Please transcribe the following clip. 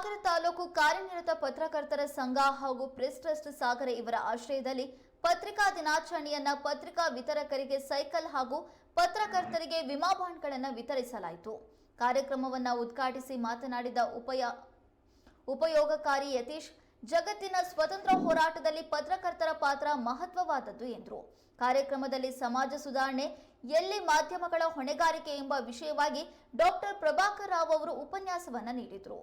ಸಾಗರ ತಾಲೂಕು ಕಾರ್ಯನಿರತ ಪತ್ರಕರ್ತರ ಸಂಘ ಹಾಗೂ ಪ್ರೆಸ್ ಟ್ರಸ್ಟ್ ಸಾಗರ ಇವರ ಆಶ್ರಯದಲ್ಲಿ ಪತ್ರಿಕಾ ದಿನಾಚರಣೆಯನ್ನ ಪತ್ರಿಕಾ ವಿತರಕರಿಗೆ ಸೈಕಲ್ ಹಾಗೂ ಪತ್ರಕರ್ತರಿಗೆ ವಿಮಾ ಬಾಂಡ್ಗಳನ್ನು ವಿತರಿಸಲಾಯಿತು. ಕಾರ್ಯಕ್ರಮವನ್ನ ಉದ್ಘಾಟಿಸಿ ಮಾತನಾಡಿದ ಉಪಯ, ಉಪಯೋಗಕಾರಿ ಯತೀಶ್, ಜಗತ್ತಿನ ಸ್ವತಂತ್ರ ಹೋರಾಟದಲ್ಲಿ ಪತ್ರಕರ್ತರ ಪಾತ್ರ ಮಹತ್ವವಾದದ್ದು ಎಂದರು. ಕಾರ್ಯಕ್ರಮದಲ್ಲಿ ಸಮಾಜ ಸುಧಾರಣೆ, ಎಲ್ಲಿ ಮಾಧ್ಯಮಗಳ ಹೊಣೆಗಾರಿಕೆ ಎಂಬ ವಿಷಯವಾಗಿ ಡಾಕ್ಟರ್ ಪ್ರಭಾಕರ್ ರಾವ್ ಅವರು ಉಪನ್ಯಾಸವನ್ನು ನೀಡಿದರು.